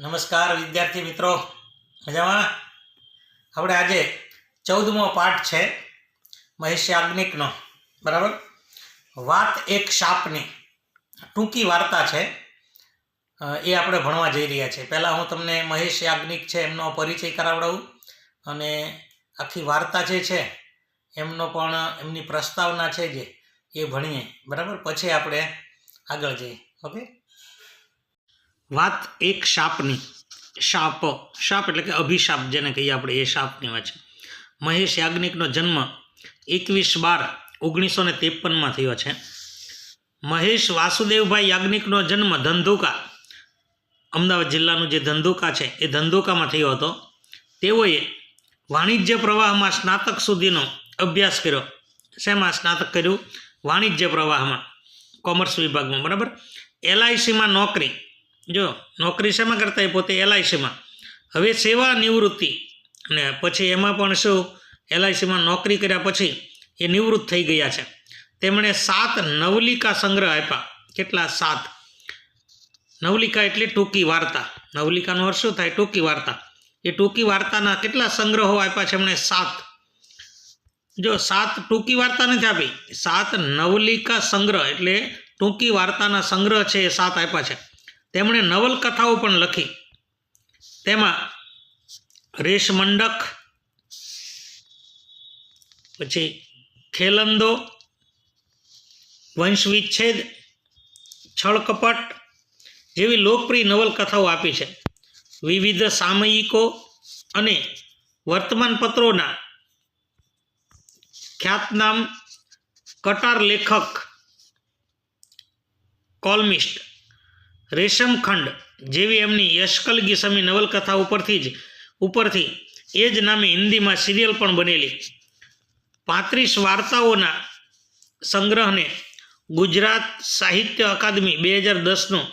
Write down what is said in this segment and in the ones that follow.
નમસ્કાર વિદ્યાર્થી મિત્રો. મજામાં? આપણે આજે ચૌદમો પાઠ છે, મહિષ્યાગ્નિકનો. બરાબર? વાત એક શાપની. ટૂંકી વાર્તા છે. એ આપણે ભણવા જઈ રહ્યા છીએ. પહેલાં હું તમને મહિષ્યાગ્નિક છે એમનો પરિચય કરાવડાવું. અને આખી વાર્તા જે છે, એમનો પણ એમની પ્રસ્તાવના છે જે, એ ભણીએ. બરાબર? પછી આપણે આગળ જઈએ. ઓકે? વાત એક શાપની. શાપ શાપ એટલે કે અભિશાપ જેને કહીએ આપણે, એ શાપની વાત છે. મહેશ યાજ્ઞિકનો જન્મ એકવીસ બાર ઓગણીસો ને ત્રેપનમાં થયો છે. મહેશ વાસુદેવભાઈ યાજ્ઞિકનો જન્મ ધંધુકા, અમદાવાદ જિલ્લાનું જે ધંધુકા છે, એ ધંધુકામાં થયો હતો. તેઓએ વાણિજ્ય પ્રવાહમાં સ્નાતક સુધીનો અભ્યાસ કર્યો. શેમાં સ્નાતક કર્યું? વાણિજ્ય પ્રવાહમાં, કોમર્સ વિભાગમાં, બરાબર? એલઆઈસીમાં નોકરી જો નોકરી શેમાં કરતા એ પોતે એલઆઈસીમાં હવે સેવા નિવૃત્તિ. અને પછી એમાં પણ શું? એલઆઈસીમાં નોકરી કર્યા પછી એ નિવૃત્ત થઈ ગયા છે. તેમણે સાત નવલિકા સંગ્રહ આપ્યા. કેટલા? સાત. નવલિકા એટલે ટૂંકી વાર્તા. નવલિકાનો અર્થ શું થાય? ટૂંકી વાર્તા. એ ટૂંકી વાર્તાના કેટલા સંગ્રહો આપ્યા છે? એમણે સાત. જો સાત ટૂંકી વાર્તા નથી આપી, સાત નવલિકા સંગ્રહ એટલે ટૂંકી વાર્તાના સંગ્રહ છે એ સાત આપ્યા છે. તેમણે નવલકથાઓ પણ લખી. તેમાં રેશમંડક, પછી ખેલંદો વંશ વિચ્છેદ છળકપટ જેવી લોકપ્રિય નવલકથાઓ આપી છે. વિવિધ સામયિકો અને વર્તમાનપત્રોના ખ્યાતનામ કટાર લેખક, કોલમિસ્ટ રેશમખંડ જેવી એમની યશકલગી સમી નવલકથા ઉપરથી જ, ઉપરથી, એ જ નામે હિન્દીમાં સિરિયલ પણ બનેલી. પાંત્રીસ વાર્તાઓના સંગ્રહને ગુજરાત સાહિત્ય અકાદમી બે હજાર દસનો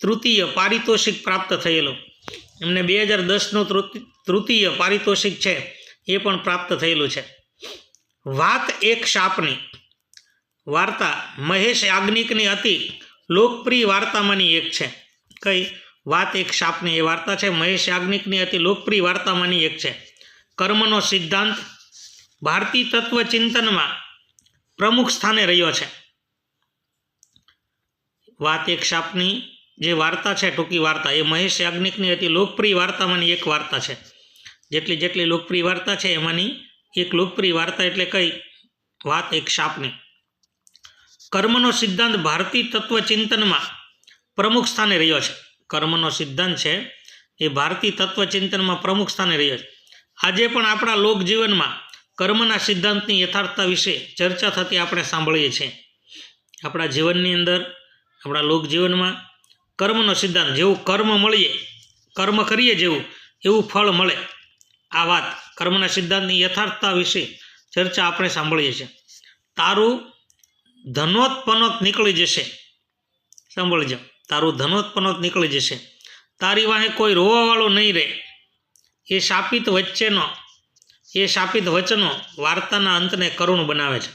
તૃતીય પારિતોષિક પ્રાપ્ત થયેલો. એમને બે હજાર દસનું તૃતીય પારિતોષિક છે, એ પણ પ્રાપ્ત થયેલું છે. વાત એક શાપની. વાર્તા મહેશ યાજ્ઞિકની અતિ લોકપ્રિય વાર્તામાંની એક છે. કઈ? વાત એક શાપની એ વાર્તા છે. મહેશ યાજ્ઞિકની અતિ લોકપ્રિય વાર્તામાંની એક છે. કર્મનો સિદ્ધાંત ભારતીય તત્વચિંતનમાં પ્રમુખ સ્થાને રહ્યો છે. વાત એક શાપની જે વાર્તા છે, ટૂંકી વાર્તા, એ મહેશ યાજ્ઞિકની અતિ લોકપ્રિય વાર્તામાંની એક વાર્તા છે. જેટલી જેટલી લોકપ્રિય વાર્તા છે, એમાંની એક લોકપ્રિય વાર્તા એટલે કઈ? વાત એક શાપની. કર્મનો સિદ્ધાંત ભારતીય તત્વચિંતનમાં પ્રમુખ સ્થાને રહ્યો છે. કર્મનો સિદ્ધાંત છે એ ભારતીય તત્વચિંતનમાં પ્રમુખ સ્થાને રહ્યો છે. આજે પણ આપણા લોકજીવનમાં કર્મના સિદ્ધાંતની યથાર્થતા વિશે ચર્ચા થતી આપણે સાંભળીએ છીએ. આપણા જીવનની અંદર, આપણા લોકજીવનમાં કર્મનો સિદ્ધાંત, જેવું કર્મ મળીએ, કર્મ કરીએ જેવું, એવું ફળ મળે, આ વાત કર્મના સિદ્ધાંતની યથાર્થતા વિશે ચર્ચા આપણે સાંભળીએ છીએ. તારું ધનોત્પનોત નીકળી જશે. સાંભળજો. તારું ધનોત્પનોત નીકળી જશે. તારી વાહે કોઈ રોવાવાળો નહીં રહે. એ શાપિત વચ્ચેનો, એ શાપિત વચનો વાર્તાના અંતને કરુણ બનાવે છે.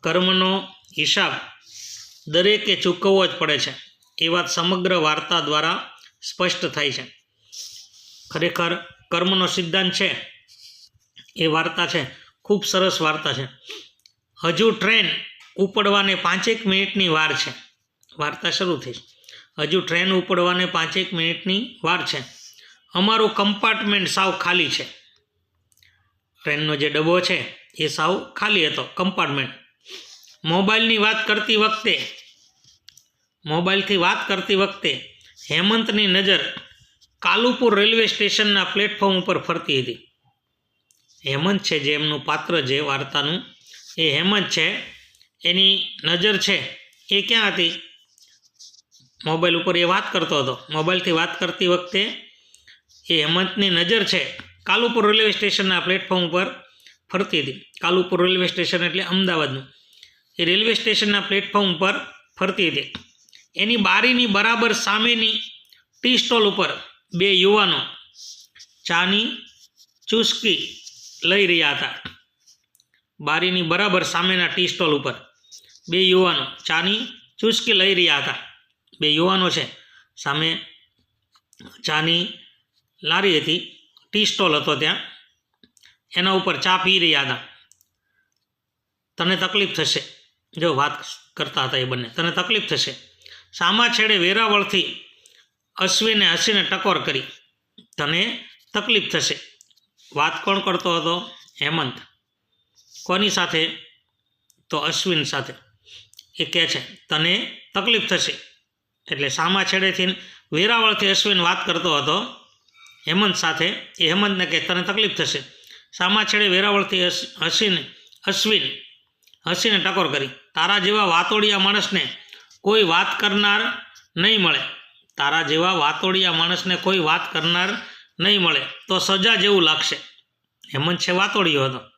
કર્મનો હિસાબ દરેકે ચૂકવવો જ પડે છે. એ વાત સમગ્ર વાર્તા દ્વારા સ્પષ્ટ થાય છે. ખરેખર કર્મનો સિદ્ધાંત છે. એ વાર્તા છે. ખૂબ સરસ વાર્તા છે. હજુ ટ્રેન ઉપડવાને પાંચેક મિનિટની વાર છે. વાર્તા શરૂ થઈ. હજુ ટ્રેન ઉપડવાને પાંચેક મિનિટની વાર છે. અમારું કમ્પાર્ટમેન્ટ સાવ ખાલી છે. ટ્રેનનો જે ડબ્બો છે, એ સાવ ખાલી હતો, કમ્પાર્ટમેન્ટ. મોબાઈલની વાત કરતી વખતે, મોબાઈલથી વાત કરતી વખતે હેમંતની નજર કાલુપુર રેલવે સ્ટેશનના પ્લેટફોર્મ ઉપર ફરતી હતી. હેમંત છે જે એમનું પાત્ર, જે વાર્તાનું એ હેમંત છે. એની નજર છે એ ક્યાં હતી? મોબાઈલ ઉપર એ વાત કરતો હતો. મોબાઈલથી વાત કરતી વખતે એ હેમંતની નજર છે કાલુપુર રેલવે સ્ટેશનના પ્લેટફોર્મ ઉપર ફરતી હતી. કાલુપુર રેલવે સ્ટેશન એટલે અમદાવાદનું. એ રેલવે સ્ટેશનના પ્લેટફોર્મ ઉપર ફરતી હતી. એની બારીની બરાબર સામેની ટી સ્ટોલ ઉપર બે યુવાનો ચાની ચુસ્કી લઈ રહ્યા હતા. બારીની બરાબર સામેના ટી સ્ટોલ ઉપર. બે યુવાનો ચાની ચુસ્કી લઈ રહ્યા હતા. બે યુવાનો છે. સામે ચાની લારી હતી. ટી સ્ટોલ હતો ત્યાં. એના ઉપર ચા પી રહ્યા હતા. તને તકલીફ થશે. જો વાત કરતા હતા એ બંને. તને તકલીફ થશે. સામા છેડે વેરાવળથી અશ્વિને હસીને ટકોર કરી. તને તકલીફ થશે. વાત કોણ કરતો હતો? હેમંત. કોની સાથે? તો અશ્વિન સાથે. એ કહે છે, તને તકલીફ થશે. એટલે સામા છેડેથી વેરાવળથી અશ્વિન વાત કરતો હતો. હેમંત સાથે, એ હેમંતને કહે, તને તકલીફ થશે. સામા છેડે વેરાવળથી હસીન અશ્વિન હસીને ટકોર કરી. તારા જેવા વાતોડિયા માણસને કોઈ વાત કરનાર નહીં મળે. તારા જેવા વાતોડિયા માણસને કોઈ વાત કરનાર નહીં મળે. તો સજા જેવું લાગશે. હેમંત છે વાતોડિયો હતો.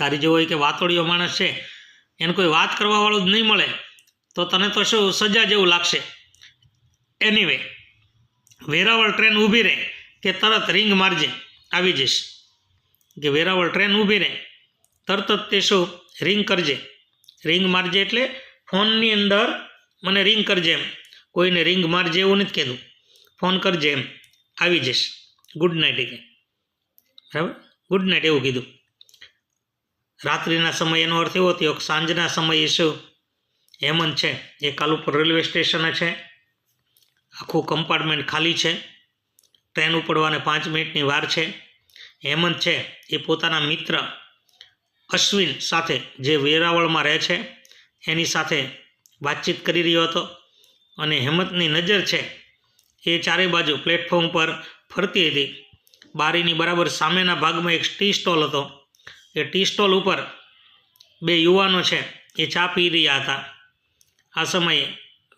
તારી જેવો કે વાતોડિયો માણસ છે, એને કોઈ વાત કરવાવાળું જ નહીં મળે, તો તને તો શું સજા જેવું લાગશે? એનીવે વેરાવળ ટ્રેન ઊભી રહે કે તરત રિંગ મારજે, આવી જઈશ. કે વેરાવળ ટ્રેન ઊભી રહે, તરત જ તે શું રિંગ કરજે. રિંગ મારજે એટલે ફોનની અંદર મને રિંગ કરજે એમ. કોઈને રિંગ મારજે એવું નથી કીધું ફોન કરજે એમ. આવી જઈશ. ગુડ નાઇટ કે બરાબર? ગુડ નાઇટ એવું કીધું. રાત્રિના સમય એનો અર્થ એવો થયો કે સાંજના સમયે શું? હેમંત છે, એ કાલુપુર રેલવે સ્ટેશને છે. આખું કમ્પાર્ટમેન્ટ ખાલી છે. ટ્રેન ઉપડવાને પાંચ મિનિટની વાર છે. હેમંત છે, એ પોતાના મિત્ર અશ્વિન સાથે જે વેરાવળમાં રહે છે, એની સાથે વાતચીત કરી રહ્યો હતો. અને હેમંતની નજર છે, એ ચારે બાજુ પ્લેટફોર્મ પર ફરતી હતી. બારીની બરાબર સામેના ભાગમાં એક ટી સ્ટોલ હતો. એ ટી સ્ટોલ ઉપર બે યુવાનો છે, એ ચા પી રહ્યા હતા. આ સમયે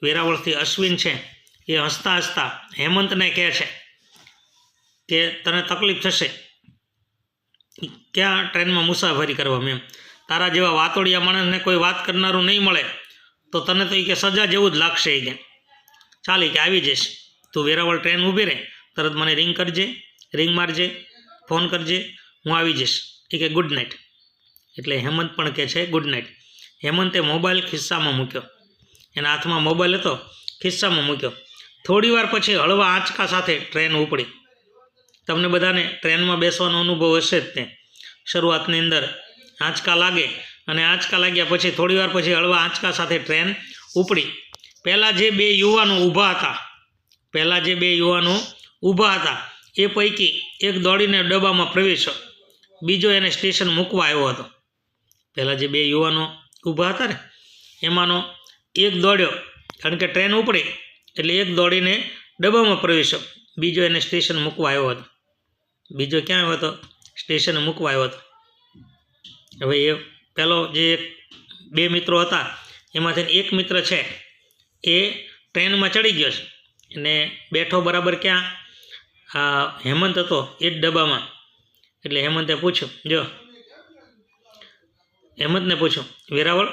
વેરાવળથી અશ્વિન છે, એ હસતા હસતા હેમંતને કહે છે કે, તને તકલીફ થશે? ક્યાં ટ્રેનમાં મુસાફરી કરવામાં એમ તારા જેવા વાતોડિયા માણસને કોઈ વાત કરનારું નહીં મળે, તો તને તો એ કે સજા જેવું જ લાગશે એ કે. ચાલી કે આવી જઈશ. તું વેરાવળ ટ્રેન ઊભી રહે, તરત મને રિંગ કરજે, રિંગ મારજે, ફોન કરજે, હું આવી જઈશ. એ ગુડ નાઇટ એટલે હેમંત પણ કહે છે ગુડ નાઇટ હેમંતે મોબાઈલ ખિસ્સામાં મૂક્યો. એના હાથમાં મોબાઈલ હતો, ખિસ્સામાં મૂક્યો. થોડીવાર પછી હળવા આંચકા સાથે ટ્રેન ઉપડી. તમને બધાને ટ્રેનમાં બેસવાનો અનુભવ હશે જ તે. શરૂઆતની અંદર આંચકા લાગે અને આંચકા લાગ્યા પછી થોડી વાર પછી હળવા આંચકા સાથે ટ્રેન ઉપડી. પહેલાં જે બે યુવાનો ઊભા હતા, પહેલાં જે બે યુવાનો ઊભા હતા, એ પૈકી એક દોડીને ડબ્બામાં પ્રવેશ્યો. બીજો એને સ્ટેશન મૂકવા આવ્યો હતો. પહેલાં જે બે યુવાનો ઊભા હતા ને, એમાંનો એક દોડ્યો, કારણ કે ટ્રેન ઉપડી, એટલે એક દોડીને ડબ્બામાં પ્રવેશ્યો. બીજો એને સ્ટેશન મૂકવા આવ્યો હતો. બીજો ક્યાં આવ્યો હતો? સ્ટેશને મૂકવા આવ્યો હતો. હવે એ પહેલો જે બે મિત્રો હતા, એમાંથી એક મિત્ર છે, એ ટ્રેનમાં ચડી ગયો છે. અને બેઠો બરાબર ક્યાં? હેમંત હતો, એ જ ડબ્બામાં. એટલે હેમંતે પૂછ્યું, જો. હેમંતને પૂછ્યું, વેરાવળ,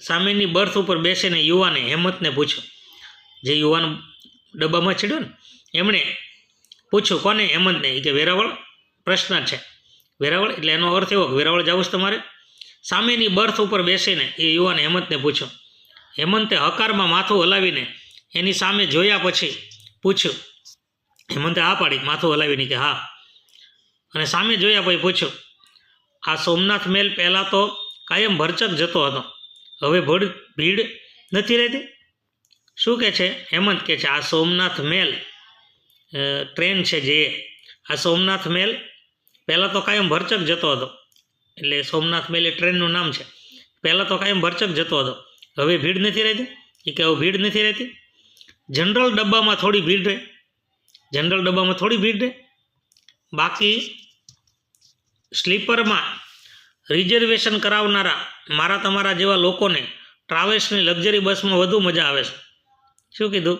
સામેની બર્થ ઉપર બેસીને યુવાને હેમંતને પૂછ્યું, જે યુવાન ડબ્બામાં ચડ્યો ને, એમણે પૂછ્યું, કોને હેમંતને? કે વેરાવળ? પ્રશ્ન છે. વેરાવળ? એટલે એનો અર્થ એવો કે વેરાવળ જવું તમારે? સામેની બર્થ ઉપર બેસીને એ યુવાને હેમંતને પૂછ્યું. હેમંતે હકારમાં માથું હલાવીને એની સામે જોયા પછી પૂછ્યું, હેમંતે હા પાડી, માથું હલાવીને કે હા. અને સામે જોયા ભાઈ પૂછ્યું, આ સોમનાથ મેલ પહેલાં તો કાયમ ભરચક જતો હતો. હવે ભીડ ભીડ નથી રહેતી? શું કહે છે? હેમંત કહે છે, આ સોમનાથ મેલ ટ્રેન છે જે, આ સોમનાથ મેલ પહેલાં તો કાયમ ભરચક જતો હતો. એટલે સોમનાથ મેલ એ ટ્રેનનું નામ છે. પહેલાં તો કાયમ ભરચક જતો હતો. હવે ભીડ નથી રહેતી? એ કે હવે ભીડ નથી રહેતી? જનરલ ડબ્બામાં થોડી ભીડ રહે. જનરલ ડબ્બામાં થોડી ભીડ રહે? બાકી સ્લીપરમાં રિઝર્વેશન કરાવનારા મારા તમારા જેવા લોકોને ટ્રાવેલ્સની લક્ઝરી બસમાં વધુ મજા આવે છે. શું કીધું?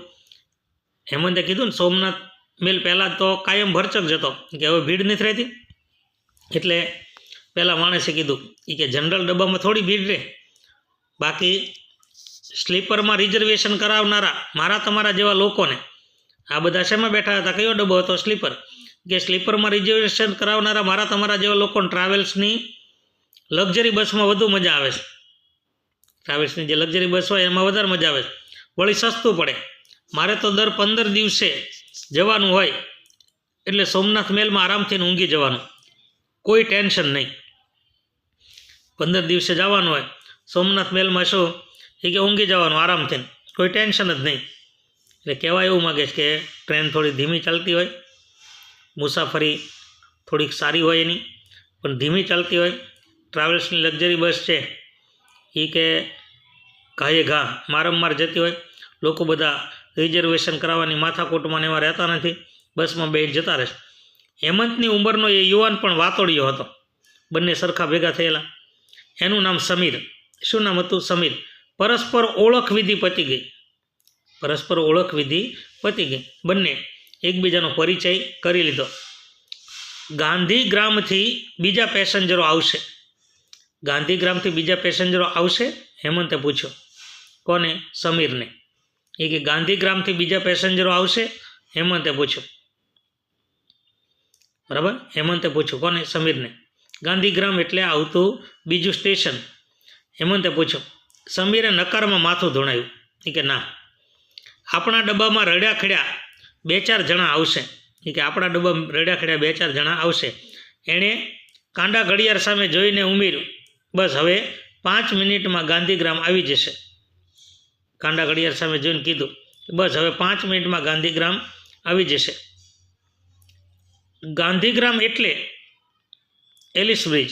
હેમંતે કીધું ને, સોમનાથ મેલ પહેલાં તો કાયમ ભરચક જતો કે હવે ભીડ નથી રહેતી. એટલે પહેલાં માણસે કીધું એ કે જનરલ ડબ્બામાં થોડી ભીડ રહે. બાકી સ્લીપરમાં રિઝર્વેશન કરાવનારા મારા તમારા જેવા લોકોને આ બધા શેમાં બેઠા હતા? કયો ડબ્બો હતો? સ્લીપર. કે સ્લીપરમાં રિઝર્વેશન કરાવનારા મારા તમારા જેવા લોકોને ટ્રાવેલ્સની લક્ઝરી બસમાં વધુ મજા આવે છે. ટ્રાવેલ્સની જે લક્ઝરી બસ હોય એમાં વધારે મજા આવે છે. વળી સસ્તું પડે. મારે તો દર પંદર દિવસે જવાનું હોય એટલે સોમનાથ મેલમાં આરામથી ઊંઘી જવાનું. કોઈ ટેન્શન નહીં. પંદર દિવસે જવાનું હોય. સોમનાથ મેલમાં શું? એ કે ઊંઘી જવાનું આરામથી કોઈ ટેન્શન જ નહીં. એટલે કહેવાય એવું માગે છે કે ટ્રેન થોડી ધીમી ચાલતી હોય. મુસાફરી થોડીક સારી હોય એની, પણ ધીમી ચાલતી હોય. ટ્રાવેલ્સની લક્ઝરી બસ છે એ કે ઘાએ ઘા મારંમાર જતી હોય. લોકો બધા રિઝર્વેશન કરાવવાની માથાકોટમાં એવા રહેતા નથી. બસમાં બેઠ જતા રહેશે હેમંતની ઉંમરનો એ યુવાન પણ વાતોડિયો હતો. બંને સરખા ભેગા થયેલા. એનું નામ સમીર. શું નામ હતું? સમીર. પરસ્પર ઓળખ વિધિ પતી ગઈ. પરસ્પર ઓળખ વિધિ પતી ગઈ. બંને એકબીજાનો પરિચય કરી લીધો. ગાંધીગ્રામથી બીજા પેસેન્જરો આવશે. ગાંધીગ્રામથી બીજા પેસેન્જરો આવશે? હેમંતે પૂછ્યો. કોને? સમીરને. એ કે ગાંધીગ્રામથી બીજા પેસેન્જરો આવશે? હેમંતે પૂછ્યું. બરાબર? હેમંતે પૂછ્યું. કોને? સમીરને. ગાંધીગ્રામ એટલે આવતું બીજું સ્ટેશન. હેમંતે પૂછ્યું. સમીરે નકારમાં માથું ધોણાયું. એ કે ના. આપણા ડબ્બામાં રડ્યા ખડ્યા બે ચાર જણા આવશે. કે આપણા ડબ્બા રડ્યા ખડ્યા બે ચાર જણા આવશે. એણે કાંડા ઘડિયાળ સામે જોઈને ઉમેર્યું બસ હવે પાંચ મિનિટમાં ગાંધીગ્રામ આવી જશે. કાંડા ઘડિયાળ સામે જોઈને કીધું, બસ હવે પાંચ મિનિટમાં ગાંધીગ્રામ આવી જશે. ગાંધીગ્રામ એટલે એલિસ બ્રિજ.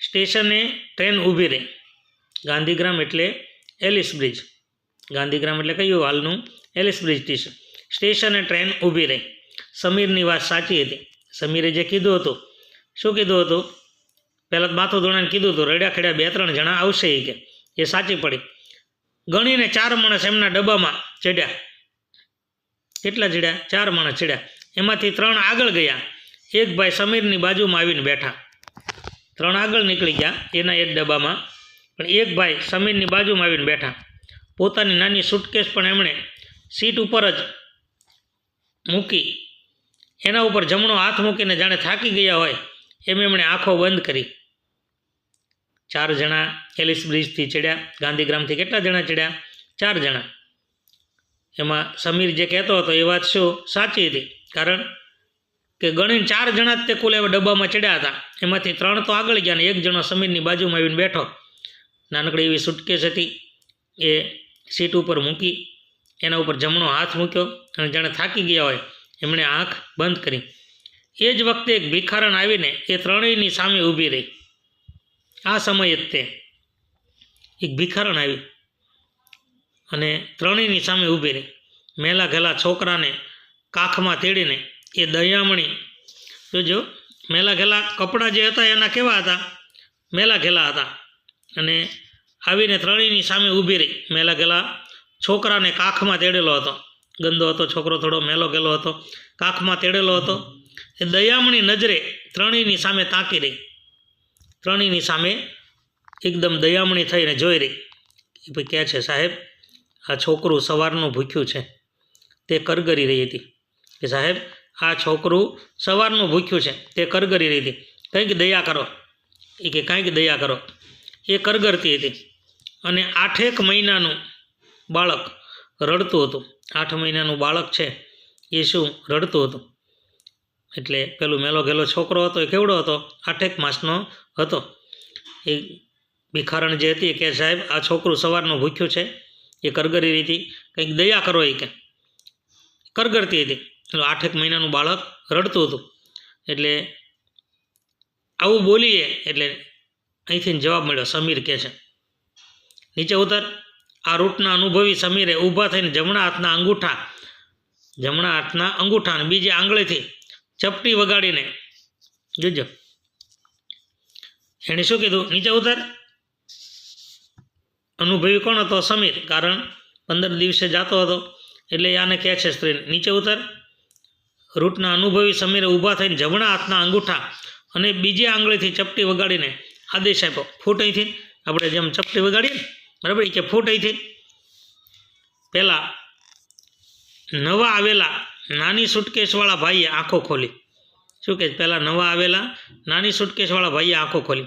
સ્ટેશને ટ્રેન ઊભી રહી. ગાંધીગ્રામ એટલે એલિસ બ્રિજ. ગાંધીગ્રામ એટલે કયું હાલનું? એલિસ બ્રિજ સ્ટેશન સ્ટેશને ટ્રેન ઊભી રહી. સમીરની વાત સાચી હતી. સમીરે જે કીધું હતું, શું કીધું હતું? પહેલાં માથું ધોણાને કીધું હતું, રડ્યા ખડ્યા બે ત્રણ જણા આવશે એ કે. એ સાચી પડી. ગણીને ચાર માણસ એમના ડબ્બામાં ચડ્યા. કેટલા ચડ્યા? ચાર માણસ ચડ્યા. એમાંથી ત્રણ આગળ ગયા. એક ભાઈ સમીરની બાજુમાં આવીને બેઠા. ત્રણ આગળ નીકળી ગયા, એના એક ડબ્બામાં. પણ એક ભાઈ સમીરની બાજુમાં આવીને બેઠા. પોતાની નાની સુટકેસ પણ એમણે સીટ ઉપર જ મૂકી. એના ઉપર જમણો હાથ મૂકીને જાણે થાકી ગયા હોય, એમ એમણે આંખો બંધ કરી. ચાર જણા એલિસ બ્રિજથી ચડ્યા, ગાંધીગ્રામથી કેટલા જણા ચડ્યા? ચાર જણા. એમાં સમીર જે કહેતો હતો, એ વાત શું? સાચી હતી. કારણ કે ગણીને ચાર જણા જ તે કુલ એવા ડબ્બામાં ચડ્યા હતા. એમાંથી ત્રણ તો આગળ ગયા અને એક જણો સમીરની બાજુમાં આવીને બેઠો. નાનકડી એવી સુટકેસ હતી. એ સીટ ઉપર મૂકી, એના ઉપર જમણો હાથ મૂક્યો. અને જાણે થાકી ગયા હોય, એમણે આંખ બંધ કરી. એ જ વખતે એક ભિખારણ આવીને એ ત્રણેયની સામે ઊભી રહી. આ સમયે તે એક ભિખારણ આવી અને ત્રણેયની સામે ઊભી રહી. મેલા ઘેલા છોકરાને કાખમાં તેડીને એ દયામણી, જોજો, મેલા ઘેલા કપડાં જે હતા એના કેવા હતા? મેલા ઘેલા હતા. અને આવીને ત્રણેયની સામે ઊભી રહી. મેલા ઘેલા છોકરાને કાખમાં તેડેલો હતો. ગંદો હતો, છોકરો થોડો મેલો ગેલો હતો, કાખમાં તેડેલો હતો. એ દયામણી નજરે ત્રણેયની સામે તાકી રહી. ત્રણેયની સામે એકદમ દયામણી થઈને જોઈ રહી. એ ભાઈ કહે છે, સાહેબ, આ છોકરું સવારનું ભૂખ્યું છે. તે કરગરી રહી હતી. કે સાહેબ, આ છોકરું સવારનું ભૂખ્યું છે. તે કરગરી રહી હતી. કંઈક દયા કરો. એ કે, કાંઈક દયા કરો. એ કરગરતી હતી. અને આઠેક મહિનાનું બાળક રડતું હતું. આઠ મહિનાનું બાળક છે, એ શું રડતું હતું? એટલે પેલું મેલો ગેલો છોકરો હતો, એ કેવડો હતો? આઠેક માસનો હતો. એ ભિખારણ જે હતી કે સાહેબ, આ છોકરું સવારનું ભૂખ્યું છે, એ કરગરી હતી કંઈક દયા કરો એ કે. કરગરતી હતી. એટલે આઠેક મહિનાનું બાળક રડતું હતું. એટલે આવું બોલીએ એટલે અહીંથી જવાબ મળ્યો, સમીર કહે છે. નીચે ઉતર. આ રૂટના અનુભવી સમીરે ઊભા થઈને જમણા હાથના અંગૂઠા, જમણા હાથના અંગૂઠા અને બીજી આંગળીથી ચપટી વગાડીને જોજો. એણે શું કીધું? નીચે ઉતર. અનુભવી કોણ હતો? સમીર. કારણ પંદર દિવસે જતો હતો. એટલે આને કહે છે, સ્ત્રીને, નીચે ઉતર. રૂટના અનુભવી સમીરે ઊભા થઈને જમણા હાથના અંગૂઠા અને બીજી આંગળીથી ચપટી વગાડીને આદેશ આપ્યો. ફૂટ અહીંથી. આપણે જેમ ચપટી વગાડીએ બરાબર? એ કે ફૂટ અહીંથી. પહેલાં નવા આવેલા નાની સુટકેશવાળા ભાઈએ આંખો ખોલી. શું કે પહેલાં નવા આવેલા નાની સુટકેશવાળા ભાઈએ આંખો ખોલી.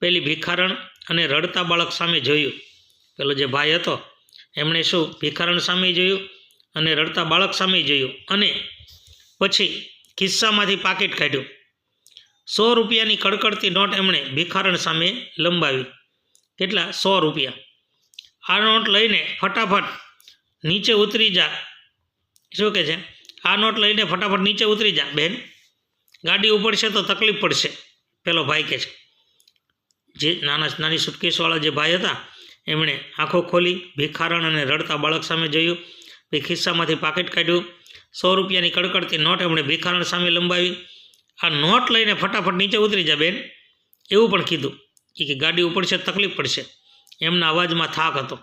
પેલી ભિખારણ અને રડતા બાળક સામે જોયું. પેલો જે ભાઈ હતો, એમણે શું ભિખારણ સામે જોયું અને રડતા બાળક સામે જોયું અને પછી ખિસ્સામાંથી પાકીટ કાઢ્યું. સો રૂપિયાની કડકડતી નોટ એમણે ભિખારણ સામે લંબાવી. કેટલા? સો રૂપિયા. આ નોટ લઈને ફટાફટ નીચે ઉતરી જા. શું કહે છે? આ નોટ લઈને ફટાફટ નીચે ઉતરી જા, બેન. ગાડી ઉપડશે તો તકલીફ પડશે, પેલો ભાઈ કહે છે. જે નાના, નાની સુટકેસવાળા જે ભાઈ હતા, એમણે આંખો ખોલી, ભિખારણ અને રડતા બાળક સામે જોયું. પછી ખિસ્સામાંથી પાકીટ કાઢ્યું. સો રૂપિયાની કડકડતી નોટ એમણે ભિખારણ સામે લંબાવી. આ નોટ લઈને ફટાફટ નીચે ઉતરી જા, બેન. એવું પણ કીધું. કે ગાડી ઉપડશે તકલીફ પડશે. એમના અવાજમાં થાક હતો.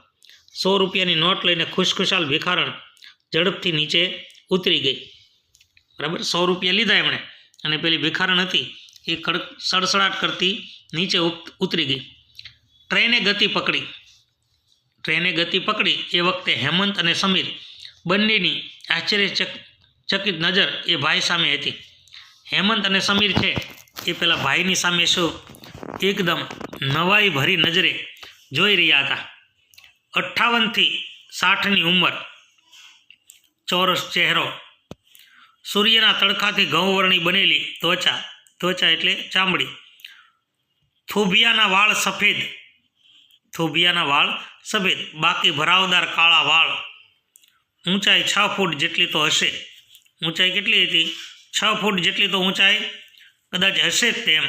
સો રૂપિયાની નોટ લઈને ખુશખુશાલ ભિખારણ ઝડપથી નીચે ઉતરી ગઈ. બરાબર? સો રૂપિયા લીધા એમણે અને પેલી ભિખારણ હતી એ કડક સડસડાટ કરતી નીચે ઉત- ઉતરી ગઈ. ટ્રેને ગતિ પકડી. ટ્રેને ગતિ પકડી એ વખતે હેમંત અને સમીર બંનેની આશ્ચર્યચકિત નજર એ ભાઈ સામે હતી. હેમંત અને સમીર છે એ પેલા ભાઈની સામે શું? એકદમ નવાઈ ભરી નજરે જોઈ રહ્યા હતા. અઠ્ઠાવનથી સાઠની ઉંમર. ચોરસ ચહેરો. સૂર્યના તડકાથી ઘઉંવર્ણી બનેલી ત્વચા. ત્વચા એટલે ચામડી. થુભિયાના વાળ સફેદ. થુભિયાના વાળ સફેદ. બાકી ભરાવદાર કાળા વાળ. ઊંચાઈ છ ફૂટ જેટલી તો હશે. ઊંચાઈ કેટલી હતી? છ ફૂટ જેટલી તો ઊંચાઈ કદાચ હશે જ તેમ.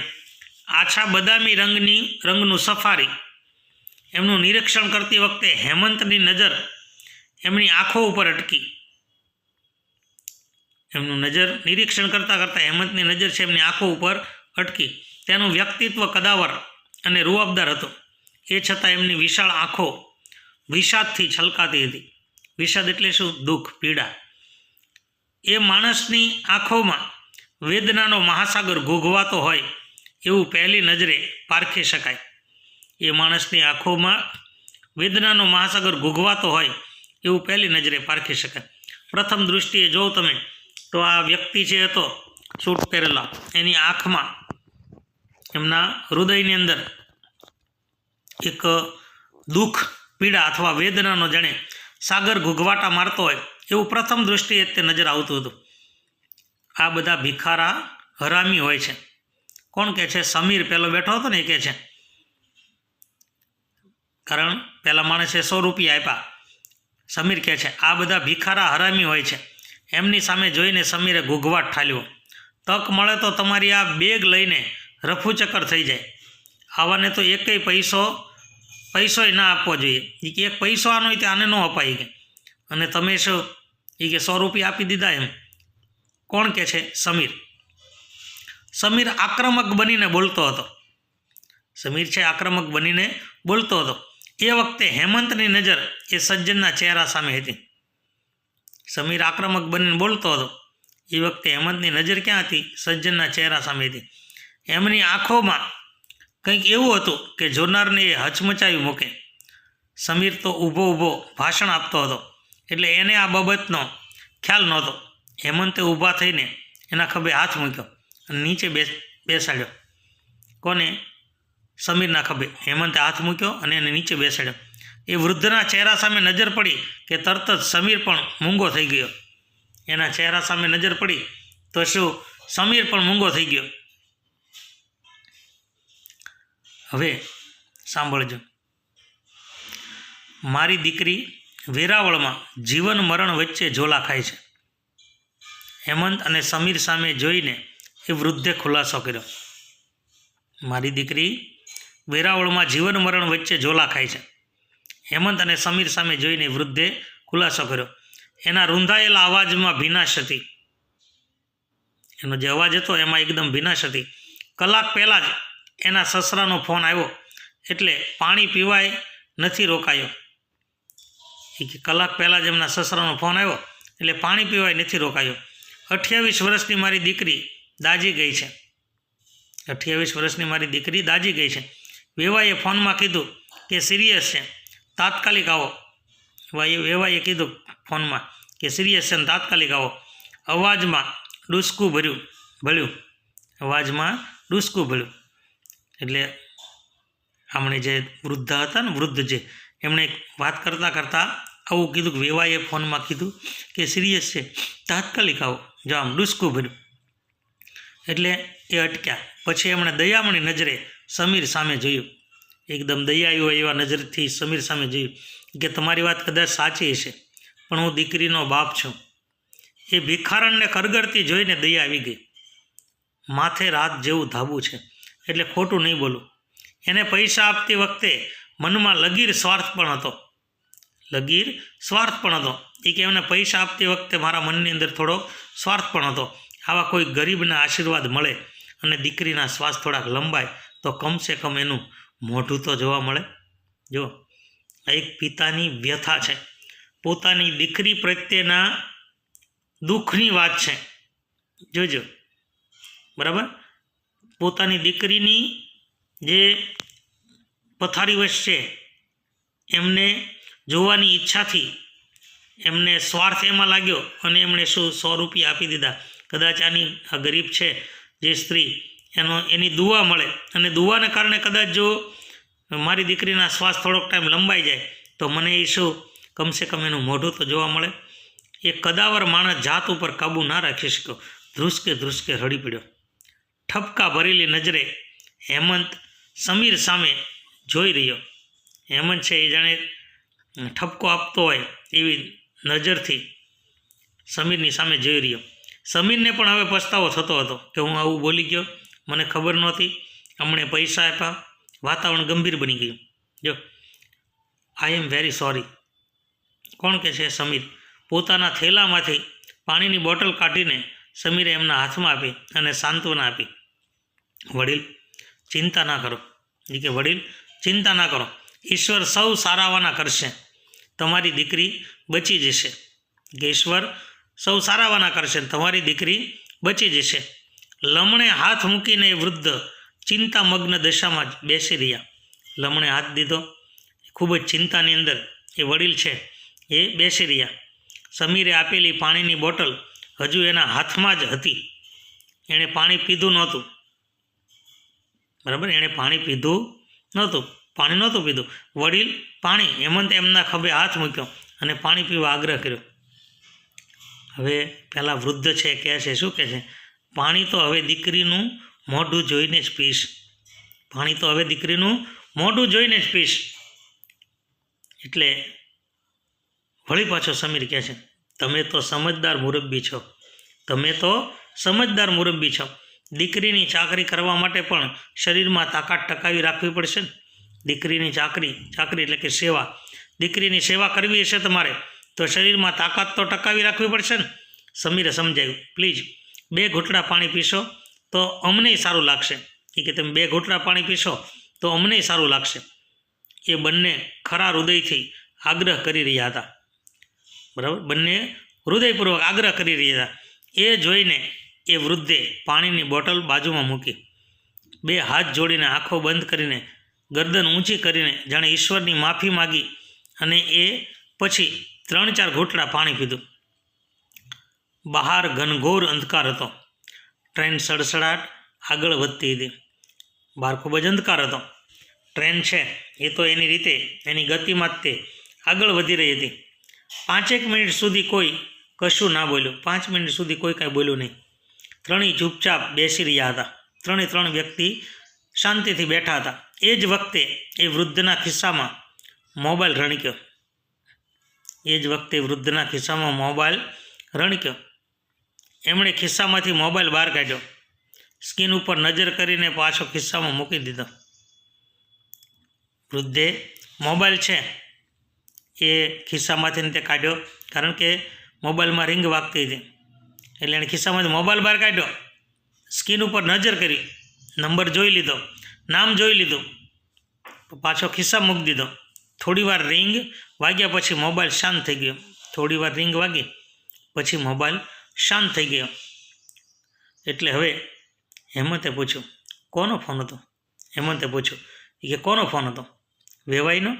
આછા બદામી રંગની, રંગનું સફારી. એમનું નિરીક્ષણ કરતી વખતે હેમંતની નજર એમની આંખો ઉપર અટકી. એમનું નજર નિરીક્ષણ કરતાં કરતાં હેમંતની નજર છે એમની આંખો ઉપર અટકી. તેનું વ્યક્તિત્વ કદાવર અને રૂઆબદાર હતું. એ છતાં એમની વિશાળ આંખો વિષાદથી છલકાતી હતી. વિષાદ એટલે શું? દુઃખ, પીડા. એ માણસની આંખોમાં વેદનાનો મહાસાગર ઘૂઘવાતો હોય એવું પહેલી નજરે પારખી શકાય. એ માણસની આંખોમાં વેદનાનો મહાસાગર ઘૂઘવાતો હોય એવું પહેલી નજરે પારખી શકાય. પ્રથમ દૃષ્ટિએ જો તમે, તો આ વ્યક્તિ છે હતો, સૂટ પહેરેલા, એની આંખમાં એમના હૃદયની અંદર એક દુઃખ, પીડા અથવા વેદનાનો જાણે સાગર ઘૂઘવાટા મારતો હોય એવું પ્રથમ દૃષ્ટિએ તે નજર આવતું હતું. આ બધા ભિખારા હરામી હોય છે. કોણ કહે છે? સમીર પેલો બેઠો હતો ને એ કહે છે કારણ પહેલાં માણસે સો રૂપિયા આપ્યા. સમીર કહે છે, આ બધા ભિખારા હરામી હોય છે. એમની સામે જોઈને સમીરે ઘૂઘવાટ ઠાલ્યો. તક મળે તો તમારી આ બેગ લઈને રફુચક્કર થઈ જાય. આવાને તો એકેય પૈસો, પૈસોય ના આપવો જોઈએ. એ કે, એક પૈસો આનો હોય તે આને ન અપાય. કે, અને તમે શું? એ કે, સો રૂપિયા આપી દીધા એમ. કોણ કે છે? સમીર. સમીર આક્રમક બનીને બોલતો હતો. સમીર છે, આક્રમક બનીને બોલતો હતો. એ વખતે હેમંતની નજર એ સજ્જનના ચહેરા સામે હતી. સમીર આક્રમક બનીને બોલતો હતો. એ વખતે હેમંતની નજર ક્યાં હતી? સજ્જનના ચહેરા સામે હતી. એમની આંખોમાં કંઈક એવું હતું કે જોનારને એ હચમચાવી મૂકે. સમીર તો ઊભો ઊભો ભાષણ આપતો હતો. એટલે એને આ બાબતનો ખ્યાલ નહોતો. હેમંતે ઊભા થઈને એના ખભે હાથ મૂક્યો અને નીચે બેસ, બેસાડ્યો. કોને? સમીરના ખભે. હેમંતે હાથ મૂક્યો અને એને નીચે બેસાડ્યો. એ વૃદ્ધના ચહેરા સામે નજર પડી કે તરત જ સમીર પણ મૂંગો થઈ ગયો. એના ચહેરા સામે નજર પડી તો શું? સમીર પણ મૂંગો થઈ ગયો. હવે સાંભળજો. મારી દીકરી વેરાવળમાં જીવન મરણ વચ્ચે ઝોલા ખાય છે. હેમંત અને સમીર સામે જોઈને એ વૃદ્ધે ખુલાસો કર્યો. મારી દીકરી વેરાવળમાં જીવન મરણ વચ્ચે ઝોલા ખાય છે. હેમંત અને સમીર સામે જોઈને વૃદ્ધે ખુલાસો કર્યો. એના રૂંધાયેલા અવાજમાં ભીનાશ હતી. એનો જે અવાજ હતો એમાં એકદમ ભીનાશ હતી. કલાક પહેલાં જ એના સસરાનો ફોન આવ્યો. એટલે પાણી પીવાય નથી રોકાયો. કે કલાક પહેલાં જ એમના સસરાનો ફોન આવ્યો. એટલે પાણી પીવાય નથી રોકાયો. અઠ્યાવીસ વર્ષની મારી દીકરી દાજી ગઈ છે. અઠ્યાવીસ વર્ષની મારી દીકરી દાજી ગઈ છે. વેવાઈએ ફોનમાં કીધું કે સિરિયસ છે, તાત્કાલિક આવો. વેવાએ કીધું ફોનમાં કે સિરિયસ છે તાત્કાલિક આવો. અવાજમાં ડૂસકું ભર્યું ભળ્યું અવાજમાં ડૂસકું ભળ્યું એટલે આમણે જે વૃદ્ધ હતા ને, વૃદ્ધ જે, એમણે વાત કરતાં કરતાં આવું કીધું કે વેવાએ ફોનમાં કીધું કે સિરિયસ છે, તાત્કાલિક આવો. જો આમ ડુસકું ભર્યું. એટલે એ અટક્યા. પછી એમણે દયામણી નજરે સમીર સામે જોયું. એકદમ દયાયુ એવા નજરથી સમીર સામે જોયું. કે તમારી વાત કદાચ સાચી હશે, પણ હું દીકરીનો બાપ છું. એ ભિખારણને કરગરતી જોઈને દયા આવી ગઈ. માથે રાત જેવું ધાબું છે, એટલે ખોટું નહીં બોલું. એને પૈસા આપતી વખતે મનમાં લગીર સ્વાર્થ પણ હતો. લગીર સ્વાર્થ પણ હતો. એ કે એમને પૈસા આપતી વખતે મારા મનની અંદર થોડો સ્વાર્થ પણ હતો. આવા કોઈ ગરીબના આશીર્વાદ મળે અને દીકરીના શ્વાસ થોડાક લંબાય તો કમસે કમ એનું મોઢું તો જોવા મળે. જો, એક પિતાની વ્યથા છે. પોતાની દીકરી પ્રત્યેના દુઃખની વાત છે. જોજો. બરાબર? પોતાની દીકરીની જે પથારી છે એમને જોવાની ઈચ્છાથી એમને સ્વાર્થ એમાં લાગ્યો અને એમણે શું સો રૂપિયા આપી દીધા. કદાચ આની આ ગરીબ છે, જે સ્ત્રી એનો, એની દુઆ મળે. અને દુવાને કારણે કદાચ જો મારી દીકરીના શ્વાસ થોડોક ટાઈમ લંબાઈ જાય, તો મને એ શું? કમસે કમ એનું મોઢું તો જોવા મળે. એ કદાવર માણસ જાત ઉપર કાબુ ના રાખી શક્યો. ધ્રુસકે ધ્રુસકે રડી પડ્યો. ઠપકા ભરેલી નજરે હેમંત સમીર સામે જોઈ રહ્યો. હેમંત છે એ જાણે ઠપકો આપતો હોય એવી નજરથી સમીરની સામે જોઈ રહ્યો. સમીરને પણ હવે પસ્તાવો થતો હતો કે હું આવું બોલી ગયો. મને ખબર નહોતી. હમણે પૈસા આપ્યા. વાતાવરણ ગંભીર બની ગયું. જો આઈ એમ વેરી સોરી કોણ કે છે સમીર? પોતાના થેલામાંથી પાણીની બોટલ કાઢીને સમીરે એમના હાથમાં આપી અને સાંત્વના આપી. વડીલ, ચિંતા ના કરો. એ કે, વડીલ, ચિંતા ના કરો. ઈશ્વર સૌ સારાવાના કરશે. તમારી દીકરી બચી જશે. કે, ઈશ્વર સૌ સારાવાના કરશે તમારી દીકરી બચી જશે. લમણે હાથ મૂકીને એ વૃદ્ધ ચિંતામગ્ન દશામાં જ બેસી રહ્યા. લમણે હાથ દીધો. ખૂબ જ ચિંતાની અંદર એ વડીલ છે એ બેસી રહ્યા. સમીરે આપેલી પાણીની બોટલ હજુ એના હાથમાં જ હતી. એણે પાણી પીધું નહોતું. બરાબર? એણે પાણી પીધું નહોતું. પાણી નહોતું પીધું. વડીલ પાણી, હેમંત એમના ખભે હાથ મૂક્યો અને પાણી પીવા આગ્રહ કર્યો. હવે પહેલાં વૃદ્ધ છે, કહે છે, શું કહે છે? પાણી તો હવે દીકરીનું મોઢું જોઈને જ પીશ. પાણી તો હવે દીકરીનું મોઢું જોઈને જ પીશ. એટલે વળી પાછો સમીર કહે છે, તમે તો સમજદાર મુરબ્બી છો. તમે તો સમજદાર મુરબ્બી છો. દીકરીની ચાકરી કરવા માટે પણ શરીરમાં તાકાત ટકાવી રાખવી પડશે ને? દીકરીની ચાકરી ચાકરી એટલે કે સેવા. દીકરીની સેવા કરવી હશે તમારે, તો શરીરમાં તાકાત તો ટકાવી રાખવી પડશે ને? સમીરે સમજાયું પ્લીઝ બે ઘૂંટડા પાણી પીશો તો અમનેય સારું લાગશે. એ કે તમે બે ઘૂંટડા પાણી પીશો તો અમનેય સારું લાગશે. એ બંને ખરા હૃદયથી આગ્રહ કરી રહ્યા હતા. બરાબર? બંને હૃદયપૂર્વક આગ્રહ કરી રહ્યા હતા. એ જોઈને એ વૃદ્ધે પાણીની બોટલ બાજુમાં મૂકી. બે હાથ જોડીને આંખો બંધ કરીને, ગરદન ઊંચી કરીને જાણે ઈશ્વરની માફી માગી અને એ પછી ત્રણ ચાર ઘૂંટડા પાણી પીધું. બહાર ઘનઘોર અંધકાર હતો. ટ્રેન સડસડાટ આગળ વધતી હતી. બહાર ખૂબ જ અંધકાર હતો. ટ્રેન છે, એ તો એની રીતે, એની ગતિમાં તે આગળ વધી રહી હતી. પાંચેક મિનિટ સુધી કોઈ કશું ના બોલ્યું. પાંચ મિનિટ સુધી કોઈ કાંઈ બોલ્યું નહીં. ત્રણેય ચૂપચાપ બેસી રહ્યા હતા. ત્રણે ત્રણ વ્યક્તિ શાંતિથી બેઠા હતા. એ જ વખતે એ વૃદ્ધના ખિસ્સામાં મોબાઈલ રણક્યો. એ જ વખતે વૃદ્ધના ખિસ્સામાં મોબાઈલ રણક્યો. એમણે ખિસ્સામાંથી મોબાઈલ બહાર કાઢ્યો. સ્કીન ઉપર નજર કરીને પાછો ખિસ્સામાં મૂકી દીધો. વૃદ્ધે મોબાઈલ છે એ ખિસ્સામાંથી તે કાઢ્યો કારણ કે મોબાઈલમાં રિંગ વાગતી હતી. એટલે એણે ખિસ્સામાંથી મોબાઈલ બહાર કાઢ્યો. સ્કીન ઉપર નજર કરી, નંબર જોઈ લીધો, નામ જોઈ લીધું. પાછો ખિસ્સા મૂકી દીધો. થોડી વાર રિંગ વાગ્યા પછી મોબાઈલ શાંત થઈ ગયો. થોડી વાર રિંગ વાગી પછી મોબાઈલ શાંત થઈ ગયો. એટલે હવે હેમંતે પૂછ્યું, કોનો ફોન હતો? હેમંતે પૂછ્યું કે કોનો ફોન હતો? વેવાઈનો.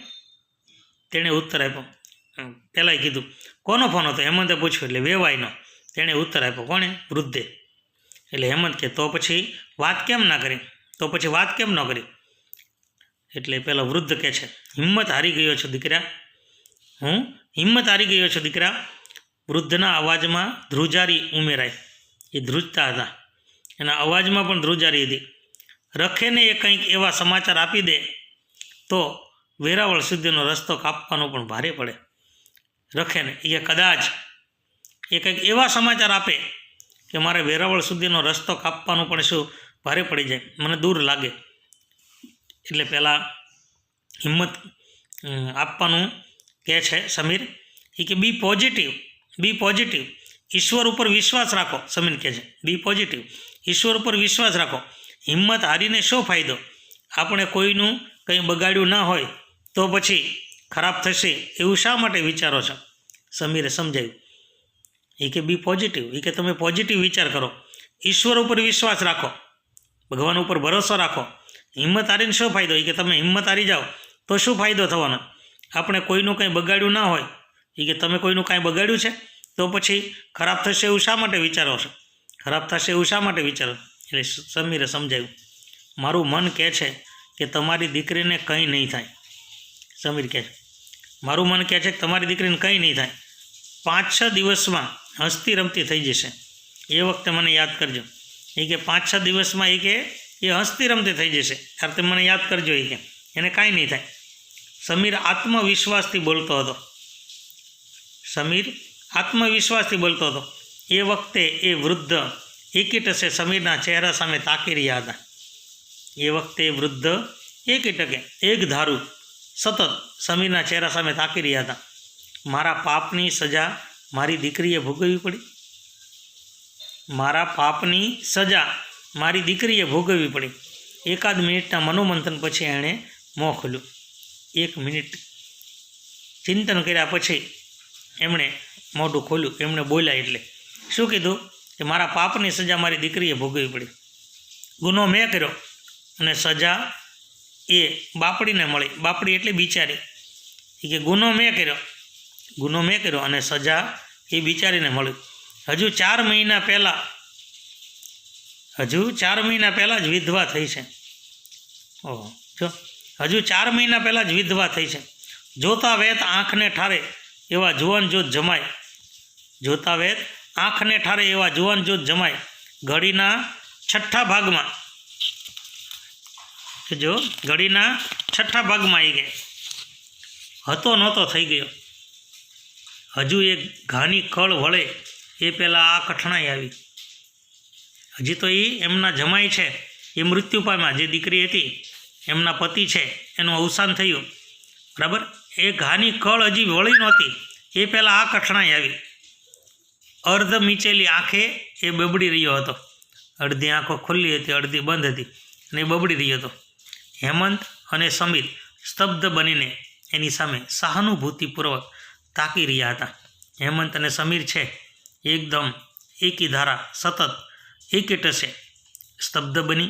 તેણે ઉત્તર આપ્યો પહેલાંય કીધું, કોનો ફોન હતો? હેમંતે પૂછ્યું, એટલે વેવાઈનો. તેણે ઉત્તર આપ્યો, કોણે? વૃદ્ધે. એટલે હેમંત કે, તો પછી વાત કેમ ના કરી? તો પછી વાત કેમ ન કરી? એટલે પેલો વૃદ્ધ કહે છે, હિંમત હારી ગયો છો, દીકરા? હું? હિંમત હારી ગયો છો, દીકરા? વૃદ્ધના અવાજમાં ધ્રુજારી ઉમેરાય. એ ધ્રુજતા હતા. એના અવાજમાં પણ ધ્રુજારી હતી. રખેને એ કંઈક એવા સમાચાર આપી દે તો વેરાવળ સુધીનો રસ્તો કાપવાનો પણ ભારે પડે. રખેને, એ કદાચ એ કંઈક એવા સમાચાર આપે કે મારે વેરાવળ સુધીનો રસ્તો કાપવાનો પણ શું ભારે પડી જાય. મને દૂર લાગે. એટલે પહેલાં હિંમત આપવાનું કહે છે સમીર. એ કે બી પોઝિટિવ. બી પોઝિટિવ. ઈશ્વર ઉપર વિશ્વાસ રાખો સમીર કહે છે. Be positive. ઈશ્વર ઉપર વિશ્વાસ રાખો. હિંમત હારીને શું ફાયદો? આપણે કોઈનું કંઈ બગાડ્યું ના હોય તો પછી ખરાબ થશે એવું શા માટે વિચારો છો? સમીરે સમજાવ્યું. એ કે બી પોઝિટિવ. એ કે તમે પોઝિટિવ વિચાર કરો. ઈશ્વર ઉપર વિશ્વાસ રાખો. ભગવાન ઉપર ભરોસો રાખો. હિંમત હારીને શું ફાયદો? એ કે તમે હિંમત હારી જાઓ તો શું ફાયદો થવાનો? આપણે કોઈનું કંઈ બગાડ્યું ના હોય એ કે તમે કોઈનું કાંઈ બગાડ્યું છે, તો પછી ખરાબ થશે એવું શા માટે વિચારો છો? ખરાબ થશે એવું શા માટે વિચારો? એટલે સમીરે સમજાવ્યું. મારું મન કહે છે કે તમારી દીકરીને કંઈ નહીં થાય. સમીર કહે છે. મારું મન કહે છે કે તમારી દીકરીને કંઈ નહીં થાય. પાંચ છ દિવસમાં હસતી રમતી થઈ જશે. એ વખતે મને યાદ કરજો. એ કે પાંચ છ દિવસમાં એ કે, એ હસતી રમતી થઈ જશે. ત્યારે મને યાદ કરજો એ કે, એને કાંઈ નહીં થાય. સમીર આત્મવિશ્વાસથી બોલતો હતો. સમીર આત્મવિશ્વાસથી બોલતો હતો. એ વખતે એ વૃદ્ધ એકીટસે સમીરના ચહેરા સામે તાકી રહ્યા હતા. એ વખતે વૃદ્ધ એકીટકે એક ધારું સતત સમીરના ચહેરા સામે તાકી રહ્યા હતા. મારા પાપની સજા મારી દીકરીએ ભોગવવી પડી? મારા પાપની સજા મારી દીકરીએ ભોગવવી પડી? એકાદ મિનિટના મનોમંથન પછી એણે મોં ખોલ્યું. એક મિનિટ ચિંતન કર્યા પછી એમણે મોઢું ખોલ્યું. એમણે બોલ્યા એટલે, શું કીધું? કે મારા પાપની સજા મારી દીકરીએ ભોગવવી પડી. ગુનો મેં કર્યો અને સજા એ બાપડીને મળી. બાપડી એટલે બિચારી કે ગુનો મેં કર્યો. ગુનો મેં કર્યો અને સજા એ બિચારીને મળી. હજુ ચાર મહિના પહેલાં, હજુ ચાર મહિના પહેલાં જ વિધવા થઈ છે. ઓહો, જો, હજુ ચાર મહિના પહેલાં જ વિધવા થઈ છે. જોતા વેત આંખને ઠારે. એવા જુવાન જોત જમાય. જોતા વેત આંખને ઠારે એવા જુવાન જોત જમાય. ઘડીના છઠ્ઠા ભાગમાં. જો, ઘડીના છઠ્ઠા ભાગમાં આવી ગયા. હતો નહોતો, થઈ ગયો. હજુ એક ઘાની કળ વળે, એ પહેલાં આ કઠણાઈ આવી. હજી તો એ એમના જમાઈ છે. એ મૃત્યુ પામ્યા જે દીકરી હતી, એમના પતિ છે, એનું અવસાન થયું. બરાબર? એ ઘાની કળ હજી વળી નહોતી. એ પહેલાં આ કઠણાઈ આવી. અર્ધ મીચેલી આંખે એ બબડી રહ્યો હતો. અડધી આંખો ખુલ્લી હતી, અડધી બંધ હતી અને બબડી રહ્યો હતો. હેમંત અને સમીર સ્તબ્ધ બનીને એની સામે સહાનુભૂતિપૂર્વક તાકી રહ્યા હતા. હેમંત અને સમીર છે. એકદમ એકી ધારા, સતત એકી ટસે સ્તબ્ધ બની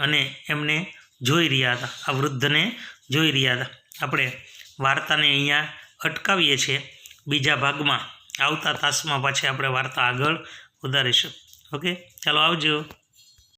અને એમને જોઈ રહ્યા હતા. આ વૃદ્ધને જોઈ રહ્યા હતા. આપણે વાર્તાને અહીંયા અટકાવીએ છીએ. બીજા ભાગમાં આવતા તાસમાં પાછી આપણે વાર્તા આગળ વધારીશું. ઓકે? ચાલો આવજો.